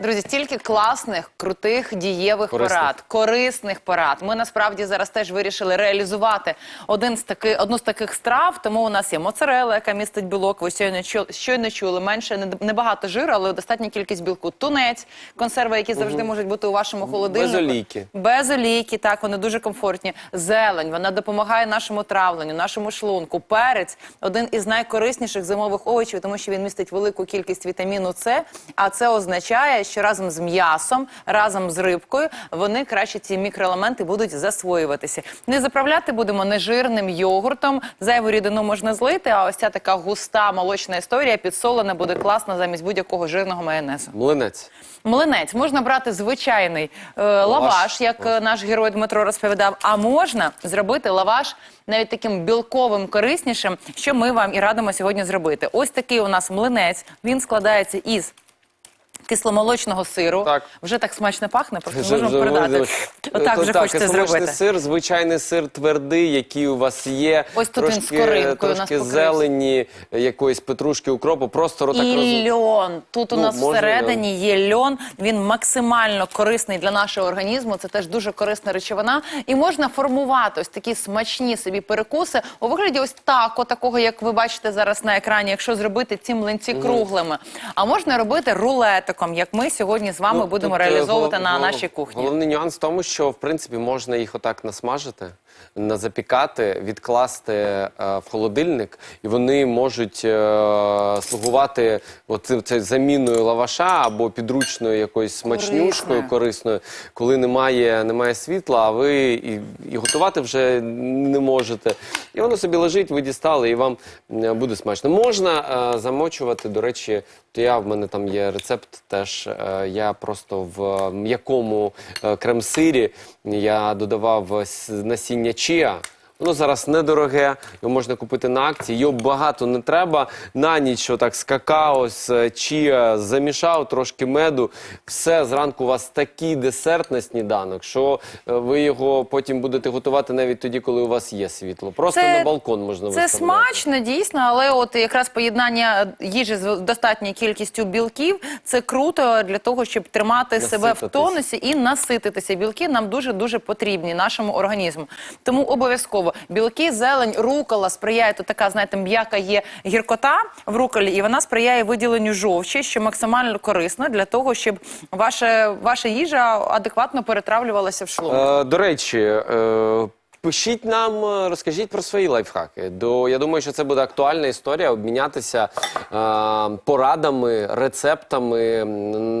Друзі, стільки класних, крутих, дієвих Корисних. порад, корисних порад. Ми насправді зараз теж вирішили реалізувати один з таки, одну з таких страв. Тому у нас є моцарела, яка містить білок. Ви щойно чу- щойно чули. Менше не- небагато жиру, але достатня кількість білку. Тунець, консерви, які завжди можуть бути у вашому холодильнику. Без олійки. Без олійки, так вони дуже комфортні. Зелень, вона допомагає нашому травленню, нашому шлунку. Перець один із найкорисніших зимових овочів, тому що він містить велику кількість вітаміну С. А це означає, що разом з м'ясом, разом з рибкою, вони краще ці мікроелементи будуть засвоюватися. Не заправляти будемо нежирним йогуртом. Зайву рідину можна злити. А ось ця така густа молочна історія підсолена буде класна замість будь-якого жирного майонезу. Млинець. Млинець можна брати звичайний е, лаваш, як е, наш герой Дмитро розповідав. А можна зробити лаваш навіть таким білковим, кориснішим, що ми вам і радимо сьогодні зробити. Ось такий у нас млинець. Він складається із. Кисломолочного сиру Так. вже так смачно пахне, просто Вже- можемо вже передати. видно. Отак То вже так, хочеться кисломолочний зробити. сир, звичайний сир твердий, який у вас є. Ось тут він з коринкою у нас трошки покрився. зелені, якоїсь петрушки, укропу, просто отак І льон. Тут у Ну, нас може, всередині є льон. Він максимально корисний для нашого організму. Це теж дуже корисна речовина. І можна формувати ось такі смачні собі перекуси у вигляді ось тако, такого, як ви бачите зараз на екрані, якщо зробити ці млинці круглими. А можна робити рулетиком, як ми сьогодні з вами Ну, будемо тут, е, реалізовувати гол- на нашій кухні. Головний нюанс в тому, що в принципі можна їх отак насмажити, на- запікати, відкласти е, в холодильник, і вони можуть е, слугувати оцим- це заміною лаваша або підручною якоюсь смачнюшкою, Корисною. корисною, коли немає, немає світла, а ви і, і готувати вже не можете. І воно собі лежить, ви дістали, і вам е, буде смачно. Можна е, замочувати, до речі, то я в мене там є рецепт теж. е, я просто в м'якому е, крем-сирі я додавав с- насіння чіа. Воно зараз недороге, його можна купити на акції. Його багато не треба. На ніч отак з какао, з е, чія замішав, трошки меду. Все зранку у вас такий десерт на сніданок, що е, ви його потім будете готувати навіть тоді, коли у вас є світло. Просто Це- на балкон можна Це виставляти. смачно, дійсно, але от якраз поєднання їжі з достатньою кількістю білків це круто для того, щоб тримати себе в Насититись. тонусі і насититися. Білки нам дуже дуже потрібні нашому організму. Тому обов'язково білки, зелень, рукола сприяє то така, знаєте, м'яка є гіркота в руколі, і вона сприяє виділенню жовчі, що максимально корисно для того, щоб ваша, ваша їжа адекватно перетравлювалася в шлунок. Е, до речі, е, пишіть нам, е, розкажіть про свої лайфхаки. До, я думаю, що це буде актуальна історія обмінятися е, порадами, рецептами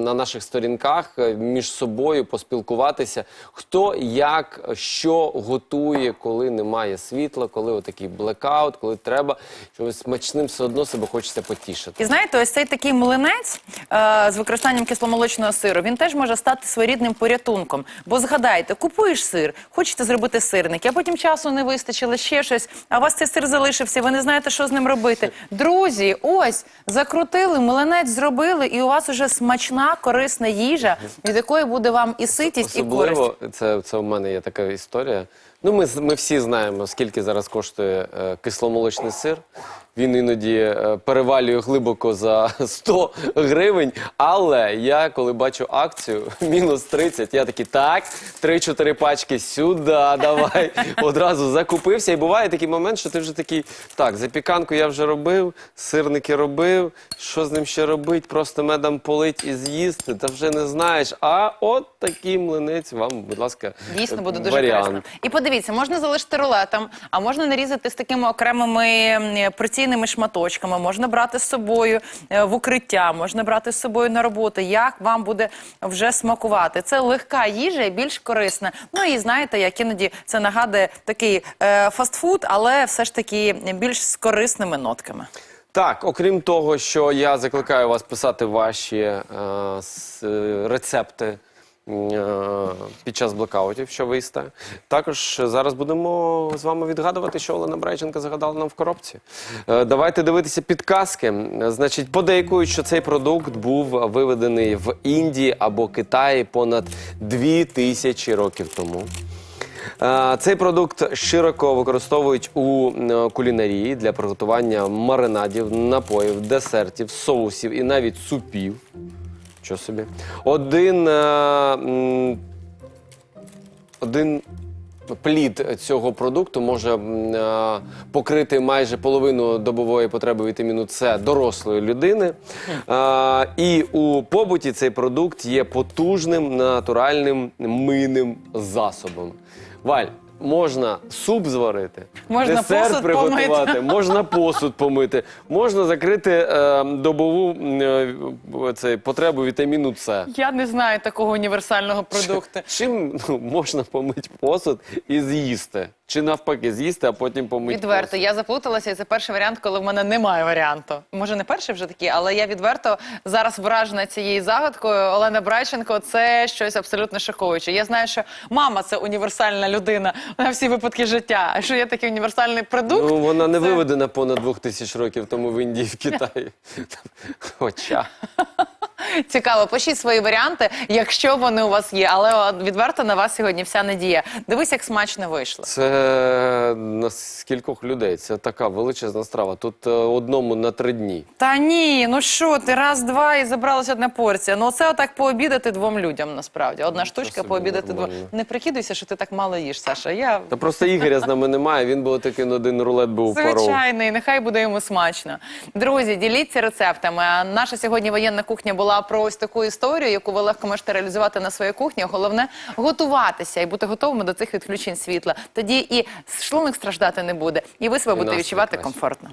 на наших сторінках е, між собою, поспілкуватися. Хто як що готує, коли немає світла, коли отакий блекаут, коли треба чогось смачним все одно себе хочеться потішити. І знаєте, ось цей такий млинець з використанням кисломолочного сиру, він теж може стати своєрідним порятунком. Бо згадайте, купуєш сир, хочете зробити сирник, а потім часу не вистачило, ще щось, а у вас цей сир залишився, ви не знаєте, що з ним робити. Друзі, ось, закрутили, млинець зробили, і у вас уже смачна, корисна їжа, від якої буде вам і ситість, і користь. Особливо це, це у мене є така історія. Ну, ми, ми всі знаємо, скільки зараз коштує е, кисломолочний сир. Він іноді е, перевалює глибоко за 100 гривень. Але я, коли бачу акцію мінус 30, я такий, так, 3-4 пачки сюди, давай. Одразу закупився. І буває такий момент, що ти вже такий, так, запіканку я вже робив, сирники робив, що з ним ще робить, просто медом полить і з'їсти, та вже не знаєш. А от такий млинець вам, будь ласка, Дійсно буде дуже варіант. корисно. І подивіться, можна залишити рулетом, а можна нарізати з такими окремими порційними шматочками. Можна брати з собою е, в укриття, можна брати з собою на роботу. Як вам буде вже смакувати? Це легка їжа і більш корисна. Ну і знаєте, як іноді це нагадує такий е, фастфуд, але все ж таки більш з корисними нотками. Так, окрім того, що я закликаю вас писати ваші е, с- рецепти під час блекаутів, що ви їсте. Також зараз будемо з вами відгадувати, що Олена Брайченка загадала нам в коробці. Е, Давайте дивитися підказки. Е, Значить, подейкують, що цей продукт був виведений в Індії або Китаї понад дві тисячі років тому. Е, Цей продукт широко використовують у е, кулінарії для приготування маринадів, напоїв, десертів, соусів і навіть супів. Що собі? Один, е, один плід цього продукту може е, покрити майже половину добової потреби вітаміну С дорослої людини. Е, І у побуті цей продукт є потужним натуральним мийним засобом. Валь, можна суп зварити, Можна десерт приготувати, помити. можна посуд помити, можна закрити е, добову е, цей, потребу вітаміну С. Я не знаю такого універсального продукту. Чим ну, можна помити посуд і з'їсти? Чи навпаки, з'їсти, а потім помити Відверто, посуд? я заплуталася, і це перший варіант, коли в мене немає варіанту. Може, не перший вже такий, але я відверто зараз вражена цією загадкою. Олена Брайченко це щось абсолютно шоковуюче. Я знаю, що мама це універсальна людина на всі випадки життя. А що є такий універсальний продукт? Ну, вона не це- виведена понад двох тисяч років тому в Індії, в Китаї. Хоча. Цікаво, пишіть свої варіанти, якщо вони у вас є. Але відверто на вас сьогодні вся надія. Дивись, як смачно вийшло. Це на скількох людей? Це така величезна страва. Тут е, одному на три дні. Та ні, ну що ти раз, два і забралася одна порція. Ну це отак пообідати двом людям насправді. Одна штучка собі пообідати двом. нормально. Не прикидуйся, що ти так мало їш, Саша. Я Та просто Ігоря з нами немає, він би такий один рулет був паров. Звичайно, і нехай буде йому смачно. Друзі, діліться рецептами. А Наша сьогодні воєнна кухня була про ось таку історію, яку ви легко можете реалізувати на своїй кухні. Головне готуватися і бути готовими до цих відключень світла. Тоді і шлунок страждати не буде, і ви себе будете відчувати комфортно.